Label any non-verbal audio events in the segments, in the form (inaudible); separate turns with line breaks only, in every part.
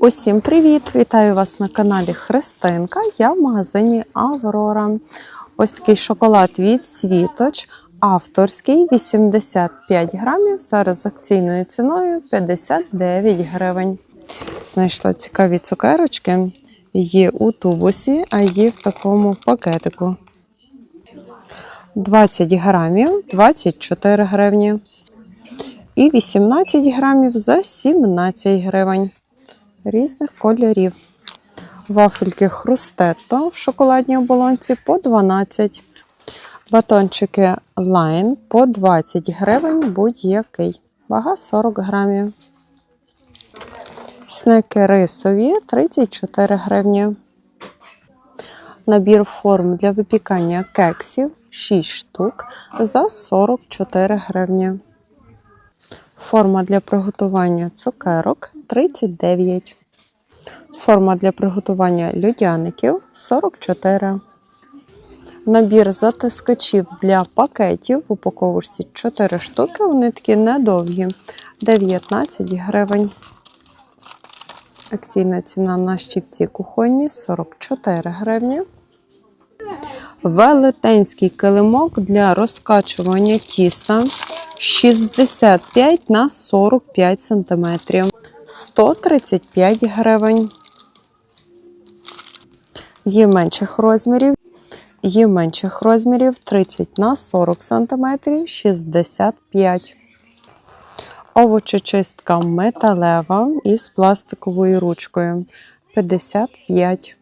Усім привіт! Вітаю вас на каналі Христинка. Я в магазині Аврора. Ось такий шоколад від Світоч. Авторський 85 грамів. Зараз з акційною ціною 59 гривень. Знайшла цікаві цукерочки. Є у тубусі, а є в такому пакетику. 20 грамів 24 гривні. І 18 грамів за 17 гривень різних кольорів. Вафельки хрустетто в шоколадній оболонці по 12. Батончики лайн по 20 гривень будь-який. Вага 40 грамів. Снеки рисові 34 гривні. Набір форм для випікання кексів 6 штук за 44 гривні. Форма для приготування цукерок 39. Форма для приготування льодяників 44. Набір затискачів для пакетів в упаковочці 4 штуки. Вони такі недовгі. 19 гривень. Акційна ціна на щіпці кухонні 44 гривні. Велетенський килимок для розкачування тіста 65 на 45 см. 135 гривень. Є менших розмірів. Є менших розмірів 30 на 40 см 65. Овочечистка металева із пластиковою ручкою 55.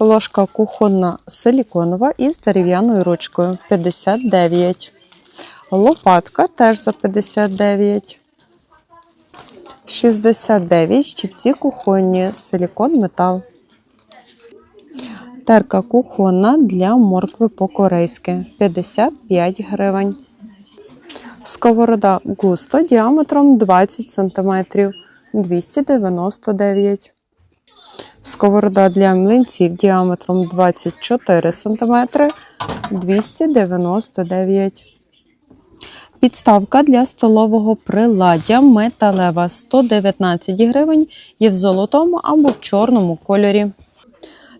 Ложка кухонна силіконова із дерев'яною ручкою 59. Лопатка теж за 59. 69 щипці кухонні, силікон метал. Терка кухонна для моркви по-корейськи 55 гривень. Сковорода густо діаметром 20 см 299. Сковорода для млинців діаметром 24 см 299. Підставка для столового приладдя металева 119 гривень є в золотому або в чорному кольорі.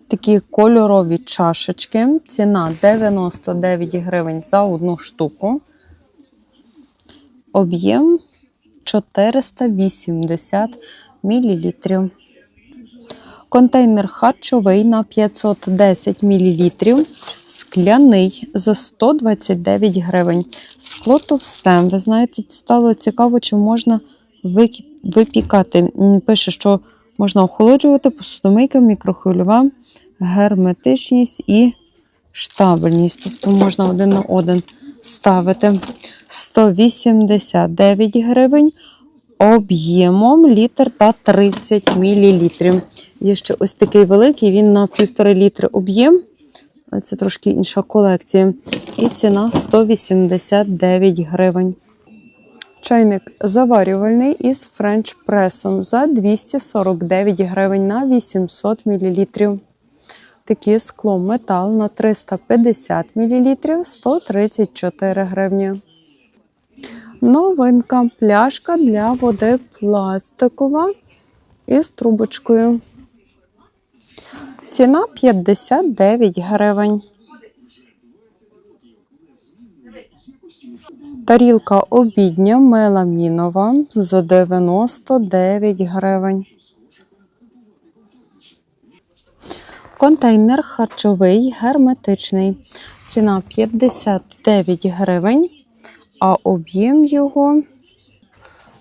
Такі кольорові чашечки. Ціна 99 гривень за одну штуку. Об'єм 480 мл. Контейнер харчовий на 510 мл. Скляний за 129 гривень. Скло товстем. Ви знаєте, стало цікаво, чи можна випікати. Пише, що можна охолоджувати посудомийка, мікрохвильова, герметичність і штабельність. Тобто можна один на один ставити. 189 гривень. Об'ємом літр та 30 мл. Є ще ось такий великий, він на півтори літри об'єм. Це трошки інша колекція. І ціна 189 гривень. Чайник заварювальний із френч-пресом за 249 гривень на 800 мл. Такі скло метал на 350 мл 134 гривні. Новинка пляшка для води пластикова із трубочкою. Ціна 59 гривень. Тарілка обідня меламінова за 99 гривень. Контейнер харчовий герметичний. Ціна 59 гривень, а об'єм його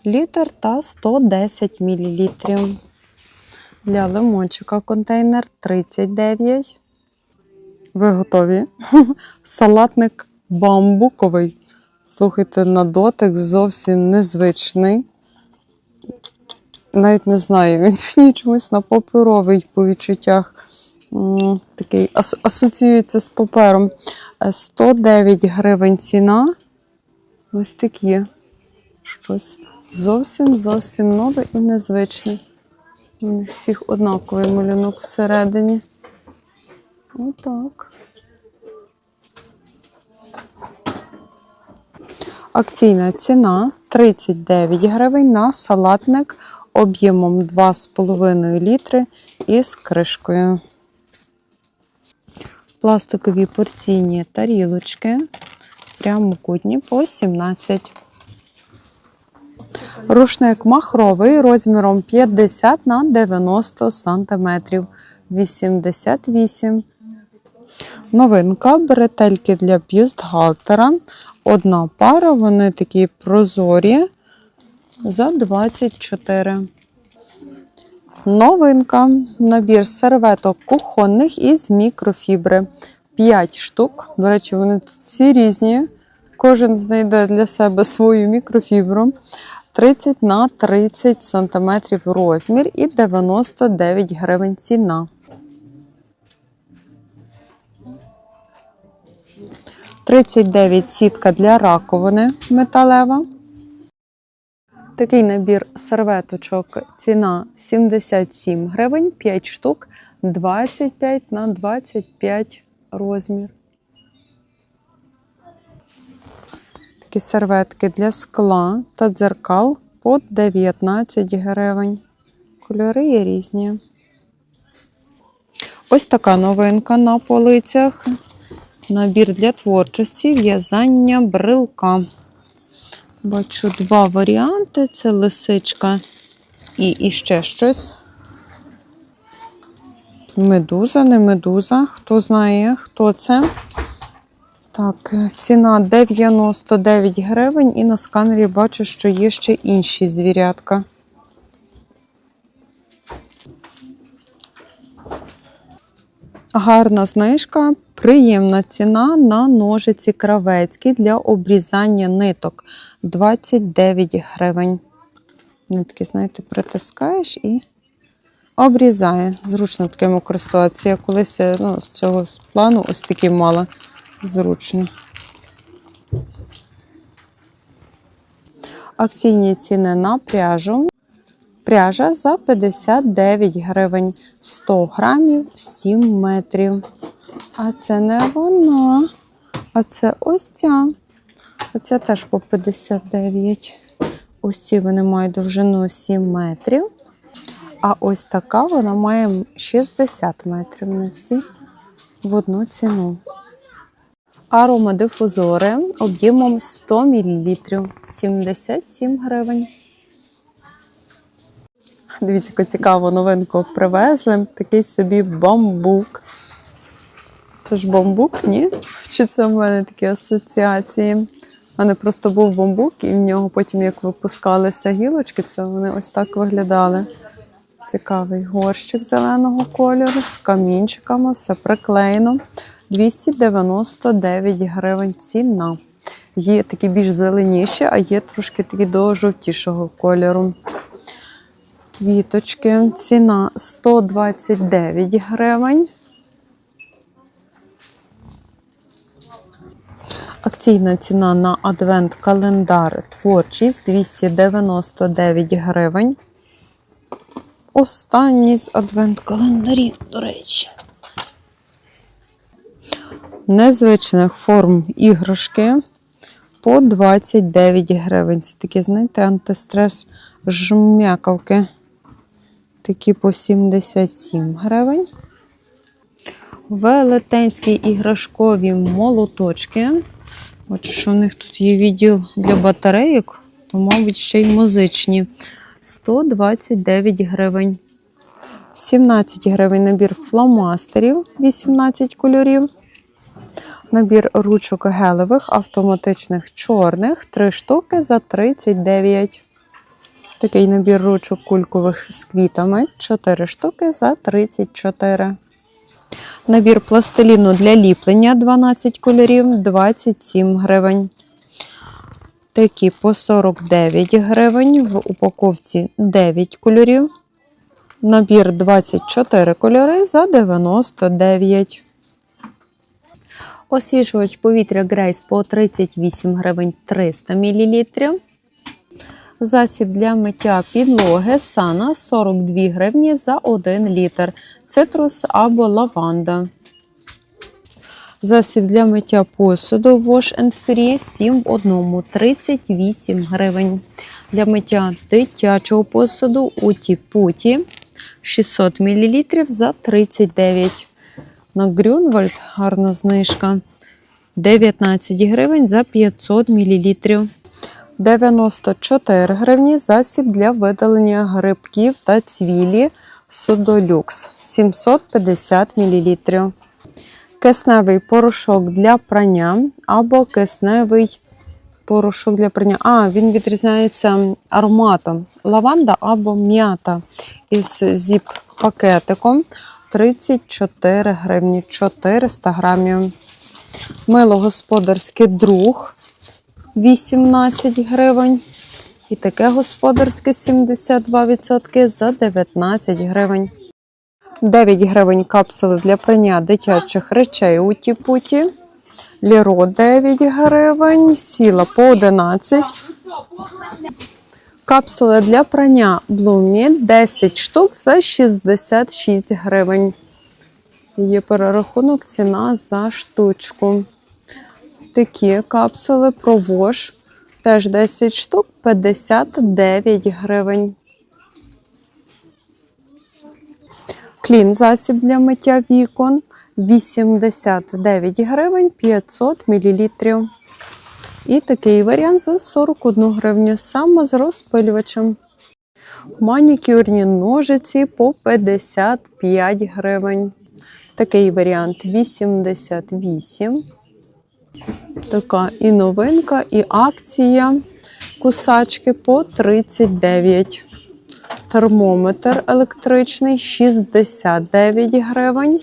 літр та 110 мл. Для лимончика контейнер 39. Ви готові? (laughs) Салатник бамбуковий. Слухайте, на дотик зовсім незвичний. Навіть не знаю, він (laughs) мені чомусь на паперовий по відчуттях. Такий ас- асоціюється з папером. Е, 109 гривень ціна. Ось такі. Щось зовсім зовсім нове і незвичне. У них всіх однаковий малюнок всередині. Отак. Акційна ціна 39 гривень на салатник об'ємом 2,5 літри із кришкою. Пластикові порційні тарілочки прямокутні по 17. Рушник махровий розміром 50 на 90 см 88. Новинка бретельки для бюстгальтера. Одна пара, вони такі прозорі за 24. Новинка. Набір серветок кухонних із мікрофібри. 5 штук. До речі, вони тут всі різні. Кожен знайде для себе свою мікрофібру. 30 на 30 см розмір і 99 гривень ціна. 39 сітка для раковини металева. Такий набір серветочок ціна 77 гривень, 5 штук, 25 на 25 розмір. Такі серветки для скла та дзеркал по 19 гривень. Кольори є різні. Ось така новинка на полицях. Набір для творчості, в'язання брилка. Бачу два варіанти: це лисичка і, і ще щось. Медуза, не медуза. Хто знає, хто це? Так, ціна 99 гривень, і на сканері бачу, що є ще інші звірятка. Гарна знижка, приємна ціна на ножиці кравецькі для обрізання ниток 29 гривень. Нитки, знаєте, притискаєш і обрізає. Зручно таким користуватися. Я колись ну, з цього плану ось такі мала зручно. Акційні ціни на пряжу. Пряжа за 59 гривень 100 грамів 7 метрів. А це не вона. А це ось ця. Оця теж по 59. Ось ці вони мають довжину 7 метрів. А ось така вона має 60 метрів. Не всі в одну ціну. Аромадифузори об'ємом 100 мл 77 гривень. Дивіться, яку цікаву новинку привезли. Такий собі бамбук. Це ж бамбук, ні? Чи це в мене такі асоціації? У мене просто був бамбук, і в нього потім, як випускалися гілочки, це вони ось так виглядали. Цікавий горщик зеленого кольору з камінчиками, все приклеєно. 299 гривень ціна. Є такі більш зеленіші, а є трошки такі до жовтішого кольору. Квіточки. Ціна 129 гривень. Акційна ціна на адвент-календар творчість 299 гривень. Останній з адвент-календарів, до речі. Незвичних форм іграшки по 29 гривень. Це такі, знаєте, антистрес жмякавки. Такі по 77 гривень. Велетенські іграшкові молоточки. Бачу, що в них тут є відділ для батарейок, то, мабуть, ще й музичні. 129 гривень. 17 гривень набір фломастерів, 18 кольорів. Набір ручок гелевих, автоматичних чорних, 3 штуки за 39. Такий набір ручок кулькових з квітами, 4 штуки за 34. Набір пластиліну для ліплення 12 кольорів, 27 гривень. Такі по 49 гривень. В упаковці 9 кольорів. Набір 24 кольори за 99. Освіжувач повітря Грейс по 38 гривень 300 мл. Засіб для миття підлоги Сана 42 гривні за 1 літр. Цитрус або лаванда. Засіб для миття посуду Wash and Free 7 в 1 38 гривень. для миття дитячого посуду Уті Путі 600 мл за 39. На Грюнвальд гарна знижка 19 гривень за 500 мл. 94 гривні засіб для видалення грибків та цвілі Судолюкс 750 мл. Кисневий порошок для прання або кисневий порошок для прання. А, він відрізняється ароматом. Лаванда або м'ята із зіп-пакетиком 34 гривні 400 грамів. Мило господарський друг 18 гривень. І таке господарське 72% за 19 гривень. 9 гривень капсули для прання дитячих речей у Тіпуті. Ліро 9 гривень, сіла по 11. Капсули для прання Блумі 10 штук за 66 гривень. Є перерахунок ціна за штучку. Такі капсули провож. Теж 10 штук 59 гривень. Клін засіб для миття вікон 89 гривень 500 мл. І такий варіант за 41 гривню, саме з розпилювачем. Манікюрні ножиці по 55 гривень. Такий варіант 88. Така і новинка, і акція. Кусачки по 39. Термометр електричний 69 гривень.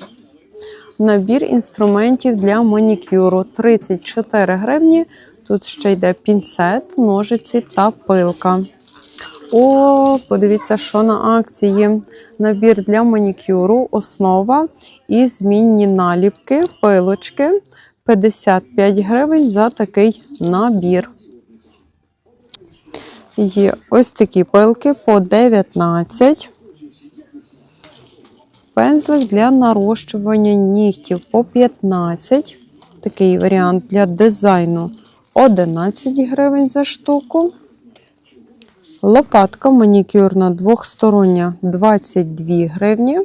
Набір інструментів для манікюру 34 гривні. Тут ще йде пінцет, ножиці та пилка. О, подивіться, що на акції. Набір для манікюру, основа і змінні наліпки, пилочки 55 гривень за такий набір. Є ось такі пилки по 19. Пензлик для нарощування нігтів по 15. Такий варіант для дизайну 11 гривень за штуку. Лопатка манікюрна двохстороння 22 гривні.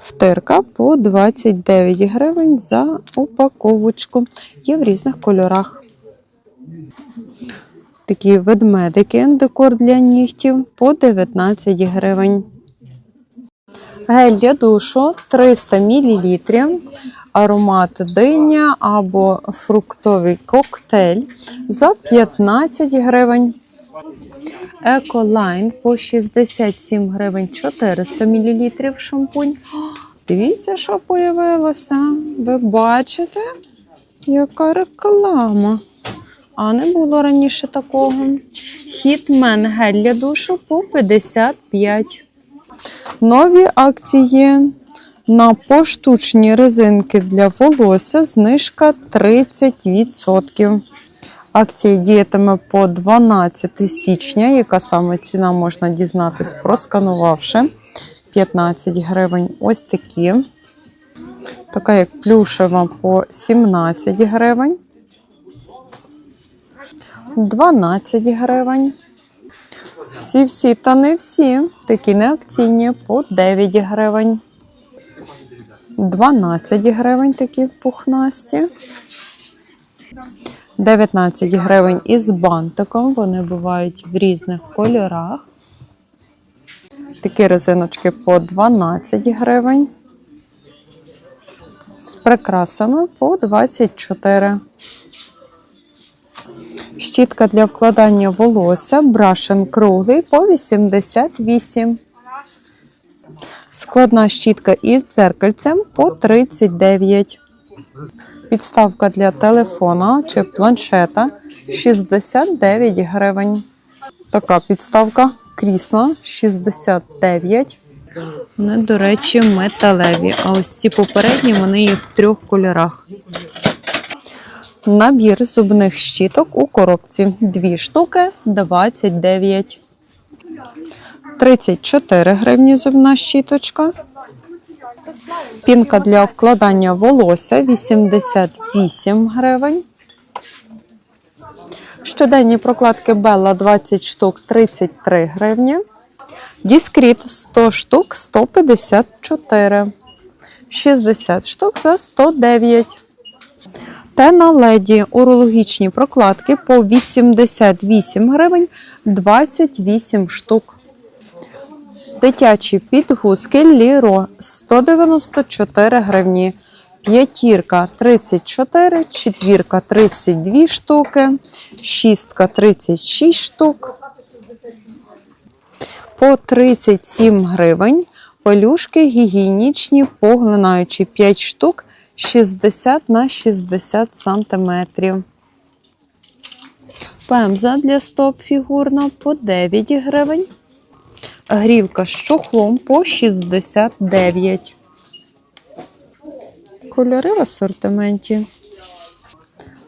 Втирка по 29 гривень за упаковочку. Є в різних кольорах. Такі ведмедики, декор для нігтів по 19 гривень. Гель для душу 300 мл. Аромат диня або фруктовий коктейль за 15 гривень. Еколайн по 67 гривень 400 мл шампунь. Дивіться, що появилося. Ви бачите, яка реклама. А не було раніше такого. Хітмен гель для душу по 55. Нові акції на поштучні резинки для волосся знижка 30%. Акція діятиме по 12 січня. Яка саме ціна можна дізнатись, просканувавши 15 гривень. Ось такі. Така як плюшева по 17 гривень. 12 гривень. Всі-всі та не всі. Такі не акційні по 9 гривень. 12 гривень такі пухнасті. 19 гривень із бантиком. Вони бувають в різних кольорах. Такі резиночки по 12 гривень. З прикрасами по 24. Щітка для вкладання волосся брашен круглий по 88. Складна щітка із дзеркальцем по 39. Підставка для телефона чи планшета 69 гривень. Така підставка крісла 69. Вони, до речі, металеві. А ось ці попередні вони є в трьох кольорах. Набір зубних щіток у коробці. Дві штуки 29. 34 гривні зубна щіточка. Пінка для вкладання волосся 88 гривень. Щоденні прокладки Белла 20 штук 33 гривні. Діскріт 100 штук 154. 60 штук за 109. Тена леді урологічні прокладки по 88 гривень 28 штук. Дитячі підгузки Ліро 194 гривні. П'ятірка 34, четвірка 32 штуки, шістка 36 штук. По 37 гривень. Пелюшки гігієнічні, поглинаючі 5 штук 60 на 60 сантиметрів. Пемза для стоп фігурна по 9 гривень. Грілка з чохлом по 69. Кольори в асортименті.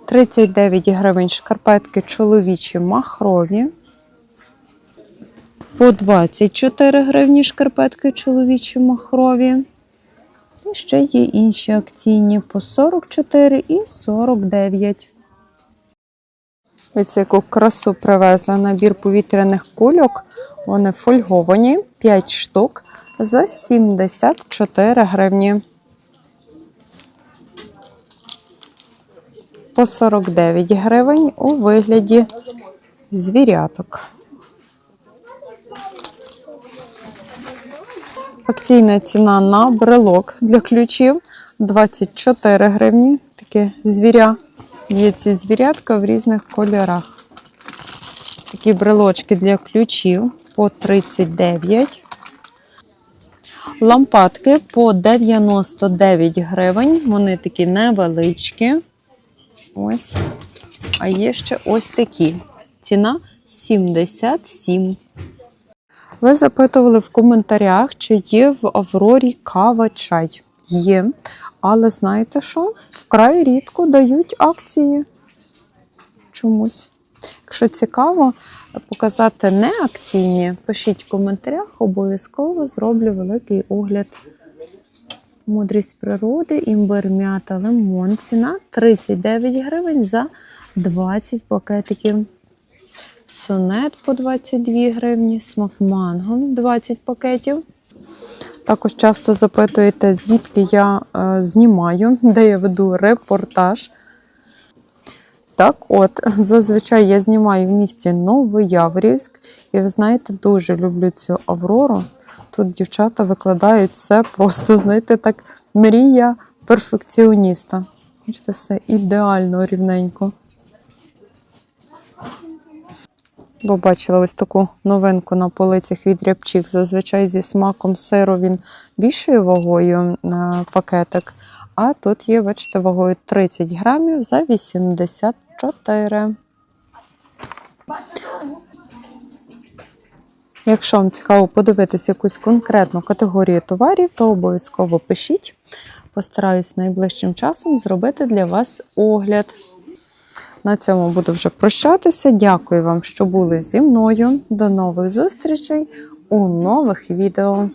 39 гривень шкарпетки чоловічі махрові. По 24 гривні шкарпетки чоловічі махрові. І ще є інші акційні по 44 і 49. Ось яку красу привезла набір повітряних кульок. Вони фольговані 5 штук за 74 гривні. По 49 гривень у вигляді звіряток. Акційна ціна на брелок для ключів 24 гривні. Таке звіря. Є ці звірятка в різних кольорах. Такі брелочки для ключів по 39. Лампадки по 99 гривень. Вони такі невеличкі. Ось. А є ще ось такі. Ціна 77. Ви запитували в коментарях, чи є в Аврорі кава чай. Є. Але знаєте що? Вкрай рідко дають акції. Чомусь. Якщо цікаво показати не акційні, пишіть в коментарях, обов'язково зроблю великий огляд. Мудрість природи, імбир, м'ята, лимон. Ціна 39 гривень за 20 пакетиків. Сонет по 22 гривні, смак манго 20 пакетів. Також часто запитуєте, звідки я е, знімаю, де я веду репортаж. Так от, зазвичай я знімаю в місті Новояворівськ. І ви знаєте, дуже люблю цю Аврору. Тут дівчата викладають все просто, (laughs) знаєте, так, мрія перфекціоніста. Бачите, все ідеально рівненько. Бо бачила ось таку новинку на полицях від рябчих. Зазвичай зі смаком сиру він більшою вагою е, пакетик. А тут є, бачите, вагою 30 грамів за 84. Якщо вам цікаво подивитися якусь конкретну категорію товарів, то обов'язково пишіть. Постараюсь найближчим часом зробити для вас огляд. На цьому буду вже прощатися. Дякую вам, що були зі мною. До нових зустрічей у нових відео.